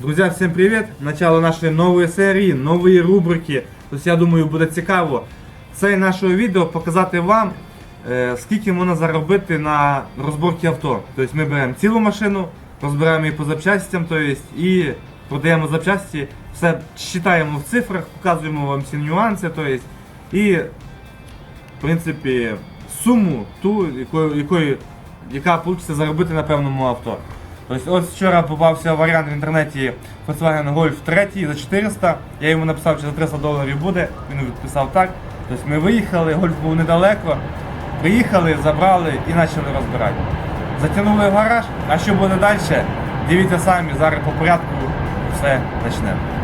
Друзья, всем привет! Начало нашої нової серії, нової рубрики. Тобто, я думаю, буде цікаво це нашого відео показати вам, е, скільки можна заробити на розборці авто. Тобто ми беремо цілу машину, розбираємо її по запчастям, тобто, і продаємо запчасті, все читаємо в цифрах, показуємо вам всі нюанси. Тобто, і в принципі, суму ту, якою, якою, яка вийде заробити на певному авто. Тобто, ось вчора попався варіант в інтернеті Volkswagen Golf 3 за 400. Я йому написав, що за 300 доларів буде, він відписав так. Тобто ми виїхали, гольф був недалеко. Приїхали, забрали і почали розбирати. Затягнули в гараж, а що буде далі? Дивіться самі, зараз по порядку все почнемо.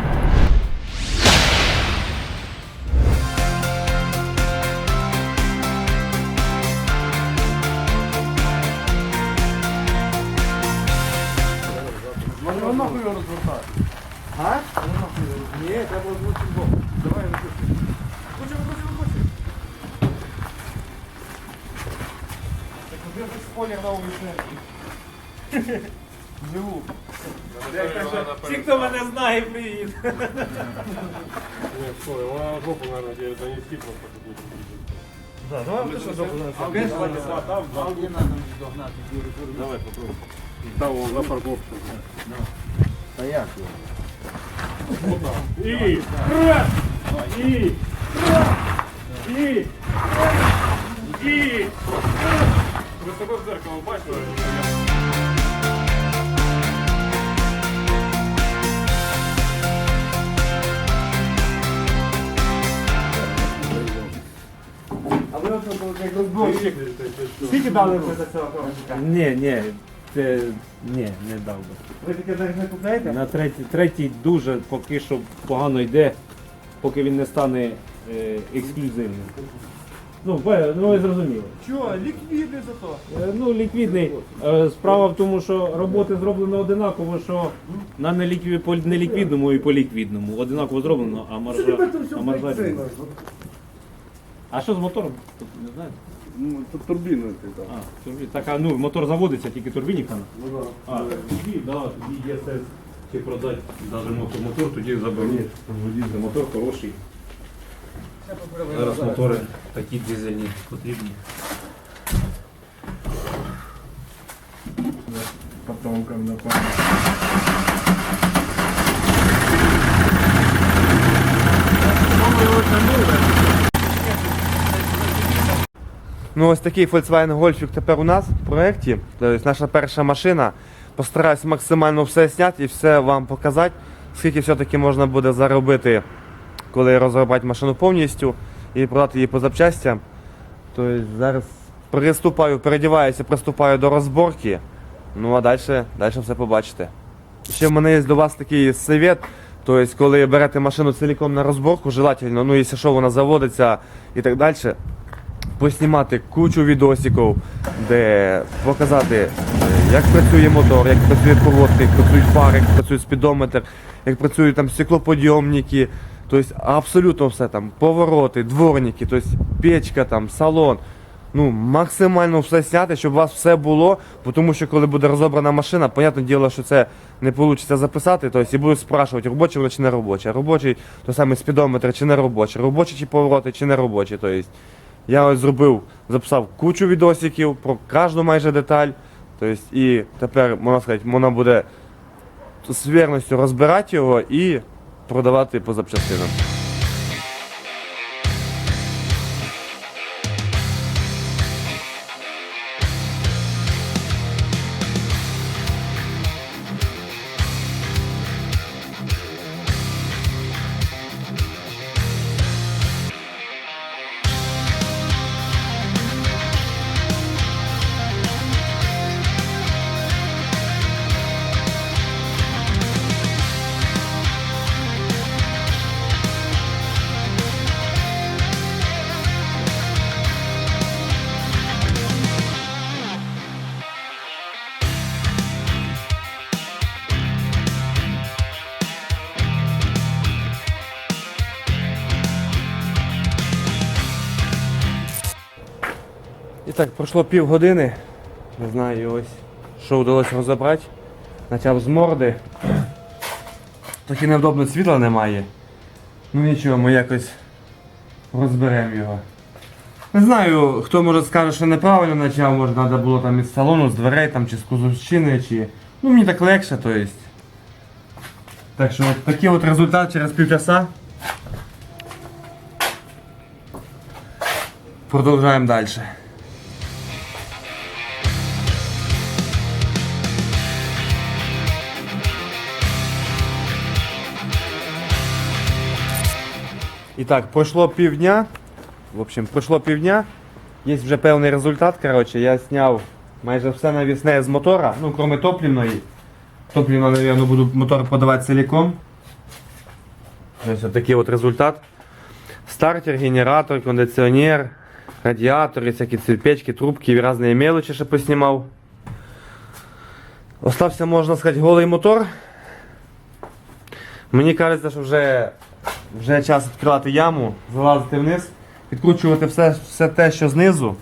Ай, привіт! Вона жопу, мабуть, занести просто буде. Да, давай вот это жопу Алгина надо догнать, Юрий Давай попробуй. Того на парковку. А як його? Вот так. І! Раз! І! Раз! І! І! Ви себе в зеркало бачили? А ви от як розборщик. Скільки дали ви за цього коробчика? Ні, ні, це ні, не дав би. Ви таке зараз не купляєте? На третій, третій дуже поки що погано йде, поки він не стане е, ексклюзивним. Ну, бе- ну ви зрозуміли. Чого? Ліквідний зато. Е, ну, ліквідний. Е, справа в тому, що роботи зроблено одинаково, що на нелікві, по неліквідному і по ліквідному. Одинаково зроблено, а маржа. А, маржа різна. А що з мотором? Тут не знаю. Ну, тут турбіна. А, турбі- так, а ну, мотор заводиться, тільки турбініка. Ну, да. А, тоді, да, тоді є сенс чи продати навіть мотор, мотор тоді заберу. Мотор хороший. Зараз мотори такі дизельні потрібні. Потомкам напевно. Ну ось такий Volkswagen Golfik тепер у нас в проєкті. Тобто наша перша машина. Постараюсь максимально все зняти і все вам показати, скільки все-таки можна буде заробити, коли розробити машину повністю і продати її по запчастям. Тобто зараз приступаю, передіваюся, приступаю до розборки. Ну а далі, далі все побачите. Ще в мене є до вас такий совет. Тобто, коли берете машину цілком на розборку, желательно, ну якщо що вона заводиться і так далі, поснімати кучу відосиків, де показати, е, як працює мотор, як працює проводка, як працюють фари, як працює спідометр, як працюють там стеклоподйомники, тобто абсолютно все там, повороти, дворники, тобто печка, там, салон. Ну, максимально все зняти, щоб у вас все було, тому що коли буде розібрана машина, понятне діло, що це не вийде записати, тобто і будуть спрашувати, робочий вона чи не робочий, робочий той самий спідометр чи не робочий, робочий чи повороти чи не робочий. Тобто я ось зробив, записав кучу відосиків про кожну майже деталь. Тобто, і тепер, можна сказати, можна буде з вірністю розбирати його і продавати по запчастинам. Так, пройшло півгодини. Не знаю ось, що вдалося розібрати. Почав з морди. Трохи невдобно світла немає. Ну нічого, ми якось розберемо його. Не знаю, хто може скаже, що неправильно почав, може треба було там із салону, з дверей там, чи з кузовщини, чи. Ну мені так легше, то есть. Так що от такий от результат через півчаса. Продовжуємо далі. І так, пройшло півдня. В общем, пройшло півдня. Є вже певний результат. Коротше, я зняв майже все навісне з мотора, ну, крім топлівної. Топлівно, напевно, буду мотор подавати цілком. Ось такий от результат. Стартер, генератор, кондиціонер, радіатори, всякі цепечки, трубки і різні мелочі ще поснімав. Остався, можна сказати, голий мотор. Мені кажеться, що вже, вже час відкривати яму, залазити вниз, відкручувати все, все те, що знизу.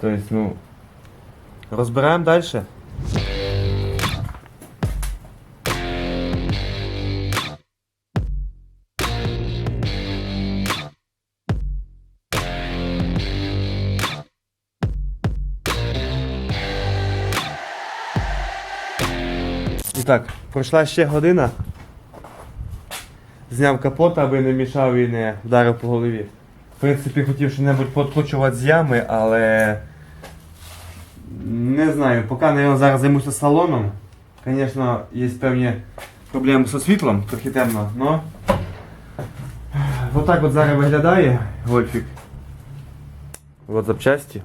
Тобто, ну, розбираємо далі. Так, пройшла ще година. Зняв капот, аби не мішав і не вдарив по голові. В принципі, хотів що-небудь подкручувати з ями, але не знаю, поки я зараз займуся салоном. Звісно, є певні проблеми зі світлом, трохи темно, но отак от зараз виглядає гольфік. От запчасті.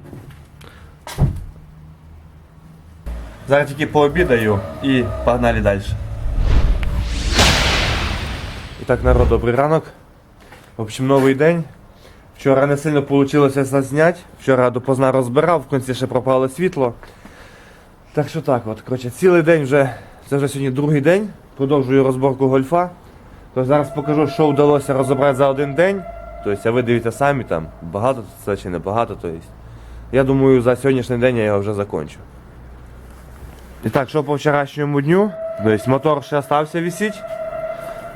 Зараз тільки пообідаю і погнали далі. І так, народ, добрий ранок. В общем, новий день. Вчора не сильно вийшло зазняти. Вчора допоздна розбирав, в кінці ще пропало світло. Так що так от, коротше, цілий день вже, це вже сьогодні другий день. Продовжую розборку гольфа. То зараз покажу, що вдалося розібрати за один день. Тобто, а ви дивіться самі там, багато це чи не багато. Тобто. Я думаю, за сьогоднішній день я його вже закончу. І так, що по вчорашньому дню? Тобто мотор ще залишився висіти.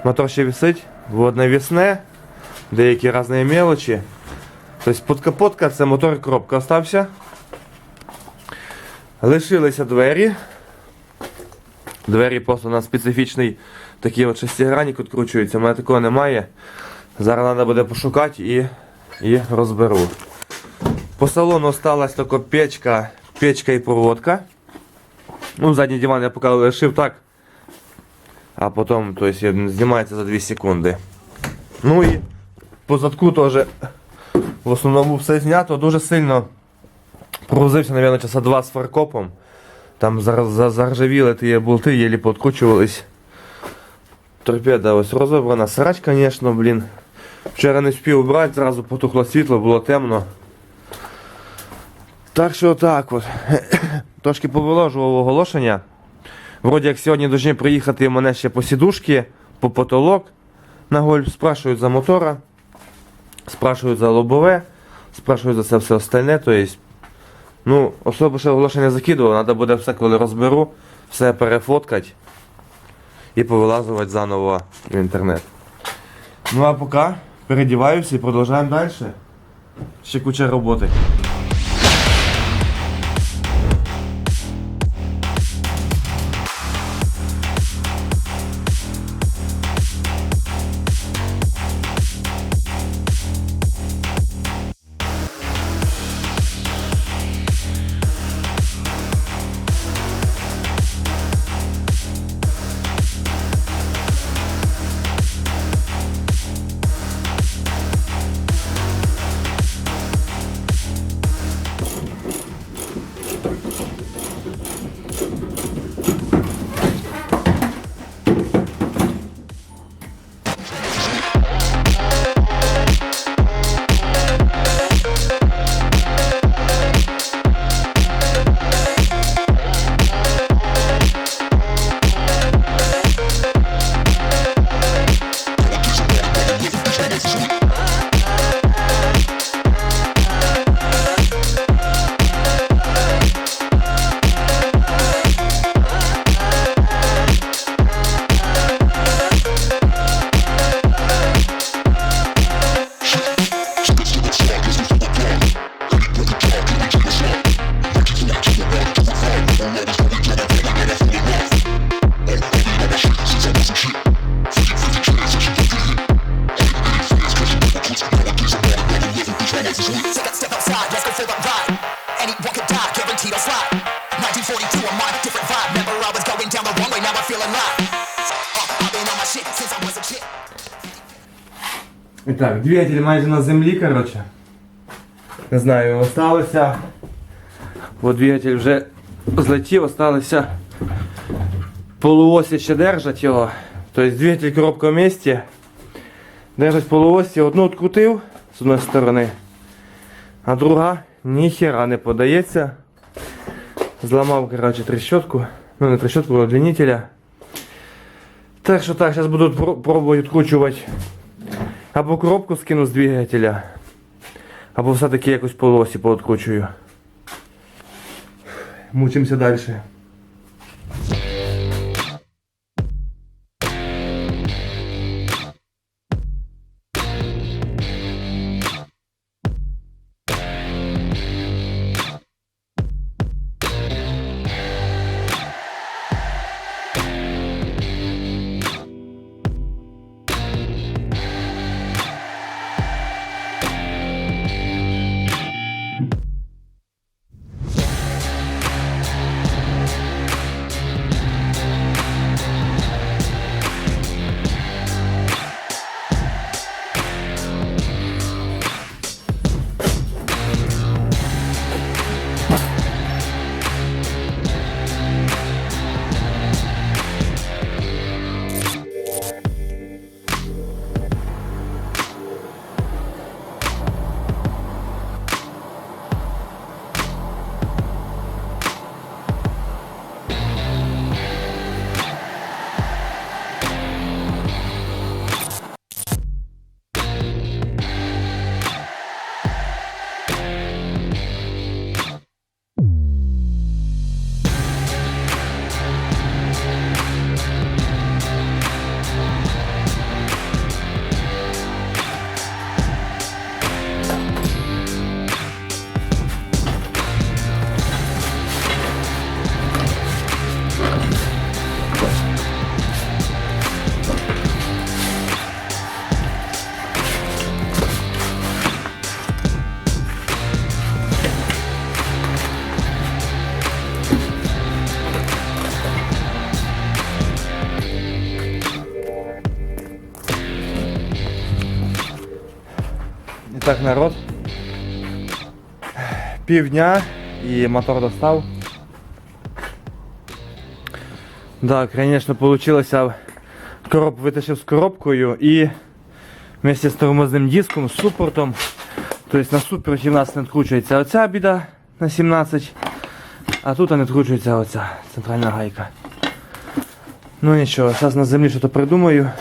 Мотор ще висить, вот навісне, деякі різні мелочі. Тобто подкапотка це мотор коробка остався. Лишилися двері. Двері просто на специфічний такий от шестигранник відкручуються, у мене такого немає. Зараз треба буде пошукати і, і розберу. По салону осталась тільки печка, печка і проводка. Ну, задній диван я поки лишив так. А потім то есть, знімається за 2 секунди. Ну і по задку теж в основному все знято. Дуже сильно провозився, мабуть, часа два з фаркопом. Там заржавіли ті болти, єлі подкручувались. Торпеда ось розібрана. Срач, звісно, блін. Вчора не встиг брати, зразу потухло світло, було темно. Так що так от. Трошки повиложував оголошення. Вроді як сьогодні повинні приїхати мене ще по сідушки, по потолок на гольф, спрашують за мотора, спрашують за лобове, спрашують за це все остальне. То есть, ну, особо ще оголошення закидував, треба буде все, коли розберу, все перефоткати і повилазувати заново в інтернет. Ну а поки передіваюся і продовжуємо далі. Ще куча роботи. Так, двигатель майже на землі, коротше. Не знаю, осталося. Бо двигатель вже злетів, осталося. Полуосі ще держать його. Тобто двигатель коробка в місті. Держать полуосі, одну відкрутив з одної сторони, а друга ніхера не подається. Зламав, коротше, трещотку. Ну не трещотку, а удлинителя. Так що так, зараз буду пробувати відкручувати або коробку скину з двигателя, або все-таки якось по лосі пооткручую. Мучимося далі. Так, народ. Півдня і мотор достав. Так, звісно, вийшло. Короб витащив з коробкою і вместе з тормозним диском, з супортом. Тобто на в нас не відкручується оця біда на 17, а тут не відкручується оця центральна гайка. Ну нічого, зараз на землі щось придумаю.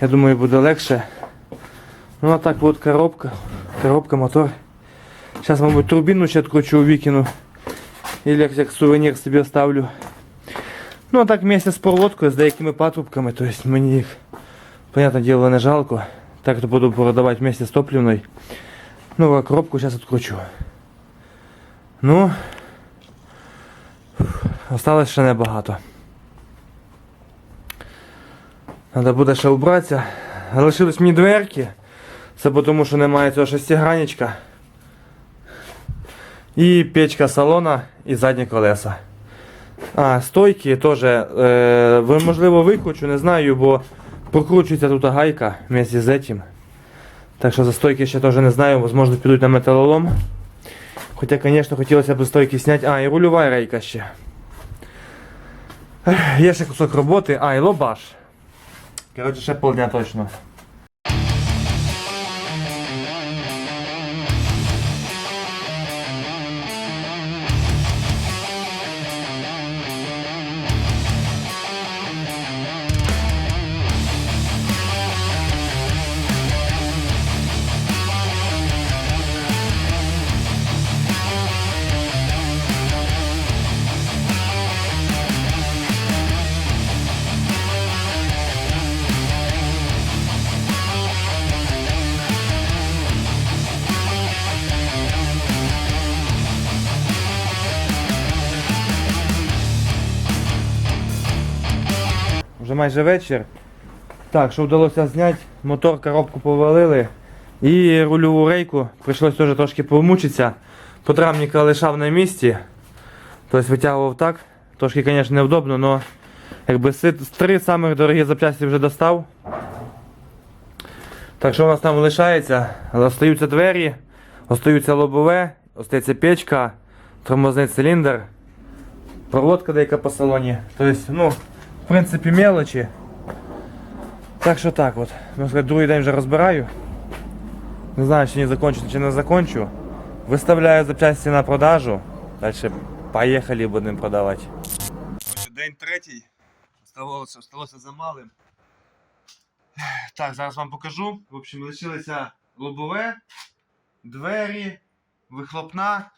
Я думаю, буде легше. Ну а так вот коробка. Коробка, мотор. Сейчас, мабуть, турбину ще откручу, викину. Или як, як сувенір собі оставлю. Ну а так вместе з проводкою, з деякими патрубками, то есть мені їх, понятне діло, не жалко. Так то буду продавати вместе з топливною. Ну, а коробку зараз откручу. Ну, осталось ще небагато. Треба буде ще убратися. Лишились мені дверки. Це тому, що немає цього шестигранничка. І печка салона і задні колеса. А, стойки теж, е, можливо, викручу, не знаю, бо прокручується тут гайка вместе з этим. Так що за стойки ще теж не знаю, можливо підуть на металолом. Хоча, звісно, хотілося б стойки зняти. А, і рульова рейка ще. Є ще кусок роботи, а, і лобаш. Коротше, ще полдня точно. Майже вечір. Так, що вдалося зняти, мотор, коробку повалили. І рульову рейку прийшлось теж трошки помучитися. Подрамника лишав на місці. Тобто витягував так. Трошки, звісно, невдобно, але якби три самих дорогі запчасті вже достав. Так що у нас там лишається? Остаються двері, остаються лобове, остається печка, тормозний циліндр, проводка деяка по салоні. Тобто, ну, в принципі, мелочі. Так що так от. Сказати, другий день вже розбираю. Не знаю, чи не закончу, чи не закончу. Виставляю запчасті на продажу. Далі поїхали будемо продавати. День третій. Сталося, сталося за. Так, зараз вам покажу. В общем, лишилися лобове, двері, вихлопна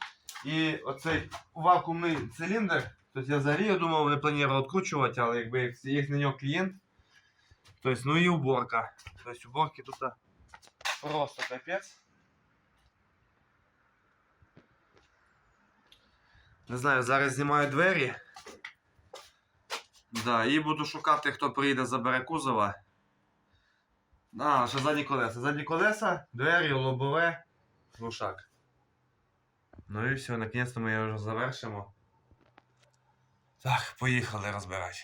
і оцей вакуумний циліндр. Тобто я взагалі я думав, не планував відкручувати, але якби як на нього клієнт. Тобто, ну і уборка. Тобто уборки тут просто капець. Не знаю, зараз знімаю двері. Да, і буду шукати, хто приїде, забере кузова. А, ще задні колеса. Задні колеса, двері, лобове, глушак. Ну і все, наконець-то ми його вже завершимо. Так, поїхали розбирати.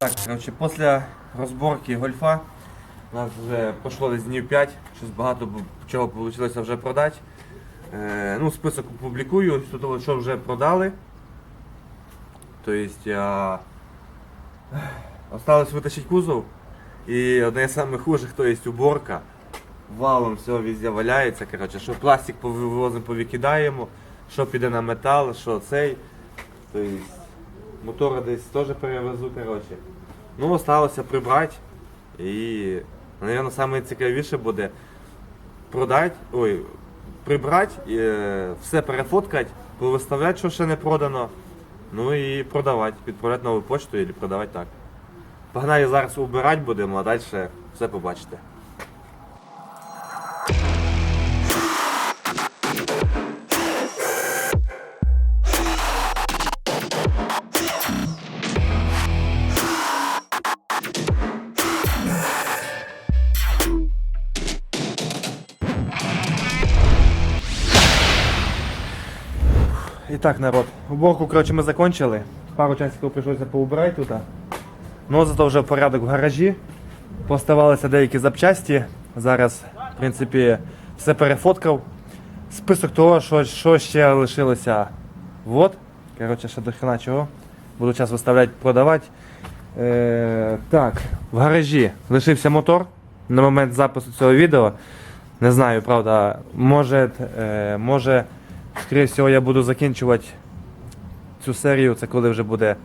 Так, коротше, після розборки гольфа у нас вже пройшло десь днів 5, щось багато чого вийшло вже продати. Е, ну, список опублікую, з того, що вже продали. Тобто, а... осталось витащити кузов. І одне з самих хужих, то є уборка. Валом все везде валяється. Коротше, що пластик повивозимо, повикидаємо, що піде на метал, що цей. Тобто, мотора десь теж перевезу. Коротше. Ну, осталося прибрати. І, мабуть, найцікавіше буде продати, ой, прибрати, е, все перефоткати, повиставляти, що ще не продано. Ну і продавати, відправляти нову почту і продавати так. Погнали зараз убирати будемо, а далі все побачите. І так, народ, уборку, коротше, ми закончили. Пару часиків прийшлося поубирати тут. Ну, зато вже порядок в гаражі. Поставалися деякі запчасті. Зараз, в принципі, все перефоткав. Список того, що, що ще лишилося. Вот. Коротше, ще до хрена чого. Буду час виставляти, продавати. Е, так, в гаражі лишився мотор на момент запису цього відео. Не знаю, правда, може, е, може, скоріше всього, я буду закінчувати цю серію, це коли вже буде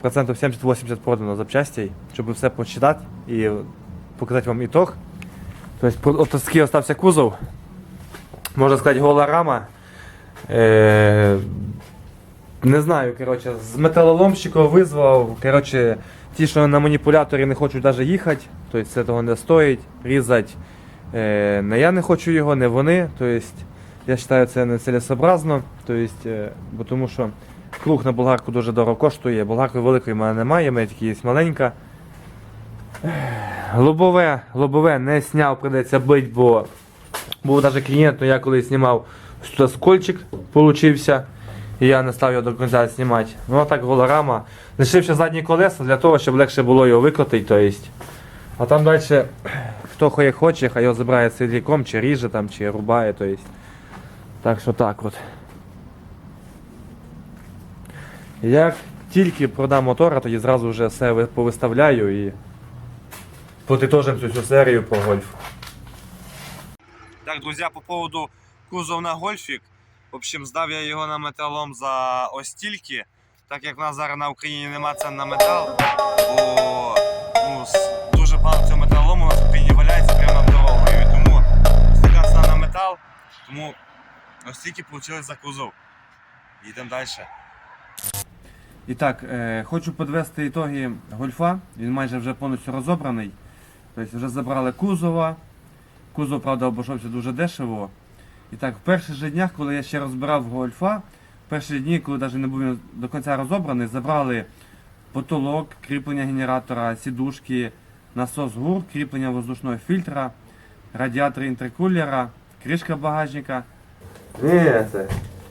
процентів 70-80 продано запчастей, щоб все почитати і показати вам ітог. Тобто, от такий остався кузов. Можна сказати, гола рама. Е, не знаю, коротше, з металоломщика визвав. Коротше, ті, що на маніпуляторі не хочуть навіть їхати, тобто це того не стоїть. Різати е, не я не хочу його, не вони. Тобто, я вважаю, це не цілесообразно. Тобто, е, бо тому що круг на болгарку дуже дорого коштує. Болгарки великої в мене немає, в тільки є маленька. Лобове, лобове не сняв, придеться бить, бо був навіть клієнт, але я коли знімав, тут скольчик получився. І я не став його до кінця знімати. Ну а так гола рама. Лишився задні колеса для того, щоб легше було його викотити. То есть. А там далі, хто хоче, хай його забирає ціліком, чи ріже там, чи рубає. То есть. Так що так от. Як тільки продам мотора, тоді зразу вже все повиставляю і подитожимо цю всю серію по гольфу. Так, друзі, по поводу кузов на гольфік. В общем, здав я його на металом за ось тільки. Так як в нас зараз на Україні нема цен на метал, бо ну, дуже багато цього металолому у нас в Україні валяється прямо над дорогою. Тому така на метал, тому ось тільки вийшло за кузов. Йдемо далі. І так, е, хочу підвести ітоги гольфа. Він майже вже повністю розобраний. Тобто вже забрали кузова. Кузов, правда, обійшовся дуже дешево. І так, в перших же днях, коли я ще розбирав гольфа, в перші дні, коли навіть не був до кінця розобраний, забрали потолок, кріплення генератора, сідушки, насос ГУР, кріплення воздушного фільтра, радіатор інтеркулера, кришка багажника. Ні, це.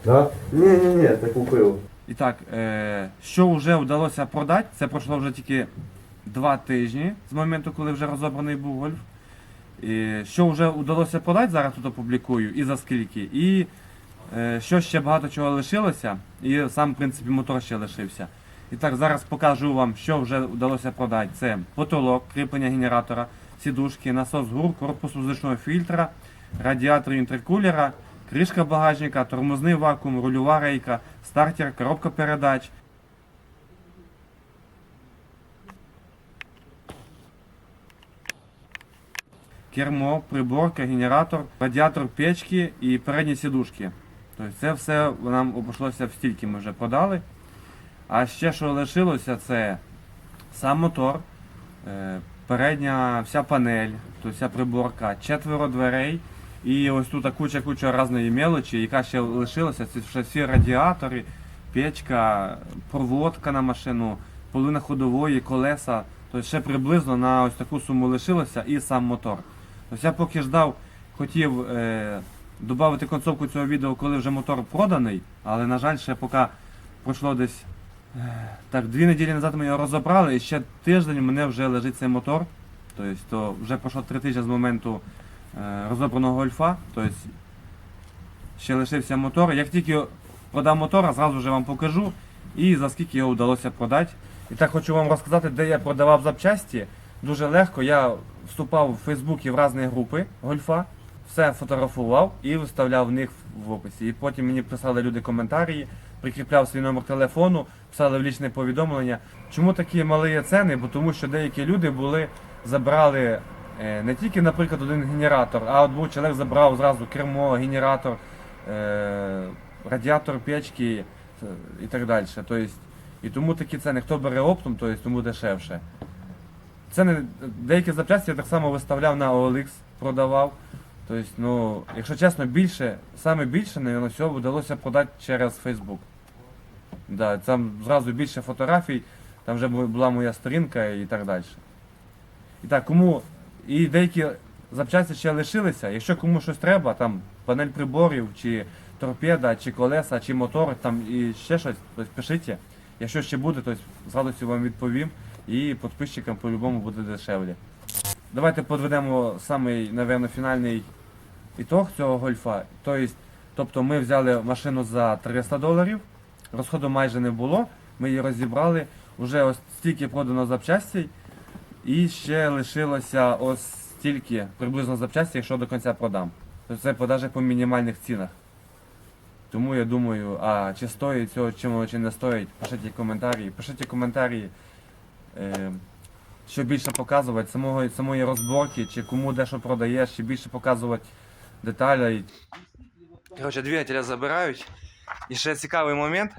Да? Ні, ні, ні, це купив. І так, е, що вже вдалося продати, це пройшло вже тільки два тижні з моменту, коли вже розобраний був гольф. І що вже вдалося продати, зараз тут опублікую, і за скільки. І е, що ще багато чого лишилося, і сам, в принципі, мотор ще лишився. І так, зараз покажу вам, що вже вдалося продати. Це потолок, кріплення генератора, сідушки, насос ГУР, корпус воздушного фільтра, радіатор інтеркулера, кришка багажника, тормозний вакуум, рульова рейка, стартер, коробка передач. Кермо, приборка, генератор, радіатор печки і передні сідушки. Тобто це все нам обійшлося в стільки ми вже продали. А ще що лишилося, це сам мотор, е, передня вся панель, тобто вся приборка, четверо дверей. І ось тут куча-куча різної мелочі, яка ще лишилася, це ще всі радіатори, печка, проводка на машину, половина ходової, колеса. Тобто ще приблизно на ось таку суму лишилося і сам мотор. Тобто я поки ждав, хотів е, додати концовку цього відео, коли вже мотор проданий, але на жаль, ще поки пройшло десь е, так, дві неділі назад ми його розібрали, і ще тиждень у мене вже лежить цей мотор. Тобто, то вже пройшло три тижні з моменту е, розібраного гольфа. Тобто, ще лишився мотор. Як тільки продам мотор, зразу вже вам покажу і за скільки його вдалося продати. І так хочу вам розказати, де я продавав запчасті. Дуже легко. Я вступав в Фейсбуці в різні групи гольфа, все фотографував і виставляв в них в описі. І потім мені писали люди коментарі, прикріпляв свій номер телефону, писали в лічне повідомлення. Чому такі малі ціни? Бо тому що деякі люди були, забрали не тільки, наприклад, один генератор, а от був чоловік забрав зразу кермо, генератор, е, радіатор печки е, і так далі. Тобто, і тому такі ціни, хто бере оптом, то тому дешевше. Ціни, деякі запчасті я так само виставляв на OLX, продавав. Тобто, ну, якщо чесно, більше, саме більше, наверное, всього вдалося продати через Facebook. Да, там зразу більше фотографій, там вже була моя сторінка і так далі. І так, кому. І деякі запчасті ще лишилися. Якщо кому щось треба, там панель приборів, чи торпеда, чи колеса, чи мотор, там і ще щось, то пишіть. Якщо ще буде, то з радістю вам відповім. І підписчикам по-любому буде дешевле. Давайте підведемо самий, напевно, фінальний ітог цього гольфа. Тобто, ми взяли машину за 300 доларів, розходу майже не було. Ми її розібрали. Уже ось стільки продано запчастей. І ще лишилося ось стільки приблизно запчастей, якщо до кінця продам. Тобто це продажі по мінімальних цінах. Тому я думаю, а чи стоїть цього, чи воно, чи не стоїть, пишіть коментарі. Пишіть коментарі, е, що більше показувати, самого, самої розборки, чи кому де що продаєш, чи більше показувати деталі. Коротше, двигателя забирають. І ще цікавий момент.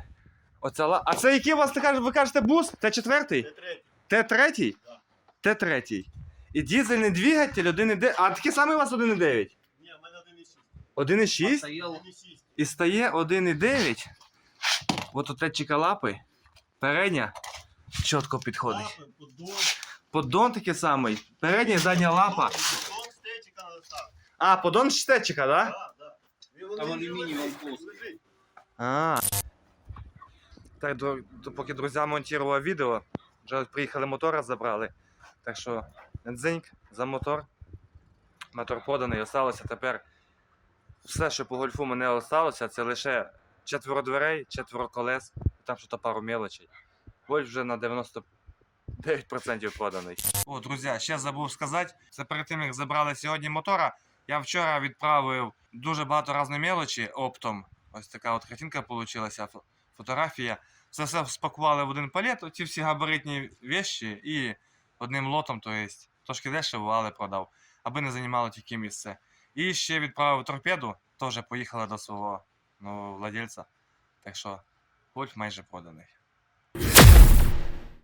Ла... А це який у вас, ти кажеш, ви кажете, бус? Т4? Т3? Т3. І дизельний двигатель 1,9. А такий самий у вас 1,9? Ні, в мене 1,6. 1,6? Стоял 1,6. І стає 1,9. От оте чекалапи. Передня чітко підходить. Лапи, поддон, Поддон такий самий. Передня і задня лапа. поддон стечика надо ставити. А, поддон штетчика, да? Да, да. Вони алюмінієвий лежить, плоский. А. Так, до, до- поки друзі монтував відео, вже приїхали мотора забрали. Так що дзиньк за мотор. Мотор поданий, осталося тепер. Все, що по гольфу мене осталося, це лише четверо дверей, четверо колес, там що то пару мелочей. Гольф вже на 99% проданий. О, друзі, ще забув сказати. Це перед тим, як забрали сьогодні мотора. Я вчора відправив дуже багато різної мелочі оптом. Ось така от картинка вийшла, фотографія. Це все спакували в один палет, ці всі габаритні вещі і одним лотом, то есть, трошки дешево, але продав, аби не займало тільки місце. І ще відправив торпеду, теж поїхала до свого нового владельця. Так що гольф майже проданий.